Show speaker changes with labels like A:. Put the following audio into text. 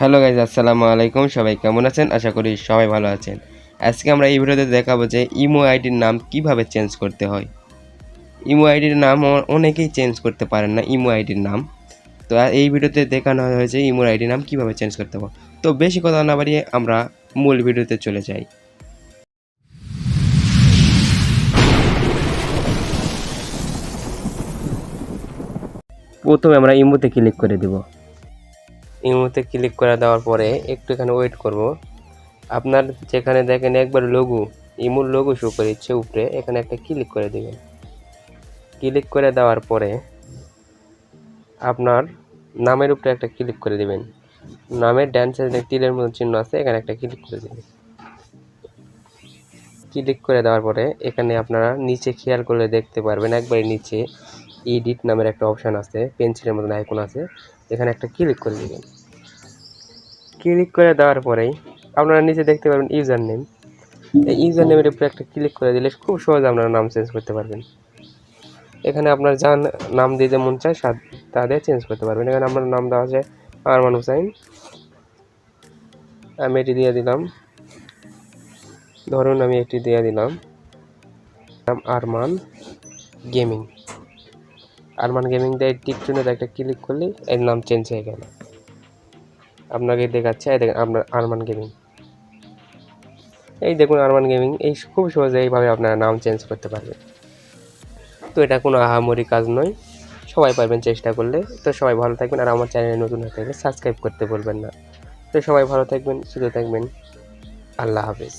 A: Hello guys আসসালামু আলাইকুম। সবাই কেমন আছেন? আশা করি সবাই ভালো আছেন। আজকে আমরা এই ভিডিওতে দেখাবো যে ইমো আইডির নাম কীভাবে চেঞ্জ করতে হয়। ইমো আইডির নাম অনেকেই চেঞ্জ করতে পারেন না, ইমো আইডির নাম। তো এই ভিডিওতে দেখানো হয়েছে ইমো আইডির নাম কীভাবে চেঞ্জ করতে হবে তো বেশি কথা না বাড়িয়ে আমরা মূল ভিডিওতে চলে যাই। প্রথমে আমরা ইমোতে ক্লিক করে দেব। ইমোতে ক্লিক করে দেওয়ার পরে একটু এখানে ওয়েট করব। আপনার যেখানে দেখেন একবার লঘু ইমুর লঘু শো করে ইচ্ছে উপরে, এখানে একটা ক্লিক করে দেবেন। ক্লিক করে দেওয়ার পরে আপনার নামের উপরে একটা ক্লিক করে দেবেন। নামের ড্যান্সের তীরের মতো চিহ্ন আছে, এখানে একটা ক্লিক করে দেবেন। ক্লিক করে দেওয়ার পরে এখানে আপনারা নিচে খেয়াল করলে দেখতে পারবেন, একবারে নিচে। এডিট নামের একটা অপশান আছে পেন্সিলের মতন আইকন আছে, এখানে একটা ক্লিক করে দেবেন। ক্লিক করে দেওয়ার পরেই আপনারা নিচে দেখতে পারবেন ইউজার নেম এই ইউজার নেমের উপরে একটা ক্লিক করে দিলে খুব সহজে আপনারা নাম চেঞ্জ করতে পারবেন। এখানে আপনার যা নাম দিতে মন চায় সা- তা দিয়ে চেঞ্জ করতে পারবেন। এখানে আপনার নাম দেওয়া আছে আরমান হুসাইন। আমি এটি দিয়ে দিলাম। ধরুন আমি এটি দিয়ে দিলাম। নাম আরমান গেমিং। আরমান গেমিং দিয়ে টিক চিহ্নতে একটা ক্লিক করলে, এর নাম চেঞ্জ হয়ে গেল। আপনাকে দেখাচ্ছে, এই দেখেন আপনার আরমান গেমিং এই দেখুন আরমান গেমিং এই খুব সহজে এইভাবে আপনারা নাম চেঞ্জ করতে পারবেন। তো এটা কোনো আহামরি কাজ নয়, সবাই পারবেন চেষ্টা করলে। তো সবাই ভালো থাকবেন আর আমার চ্যানেলে নতুন হয়ে থাকলে সাবস্ক্রাইব করতে বলবেন না। তো সবাই ভালো থাকবেন, সুস্থ থাকবেন। আল্লাহ হাফেজ।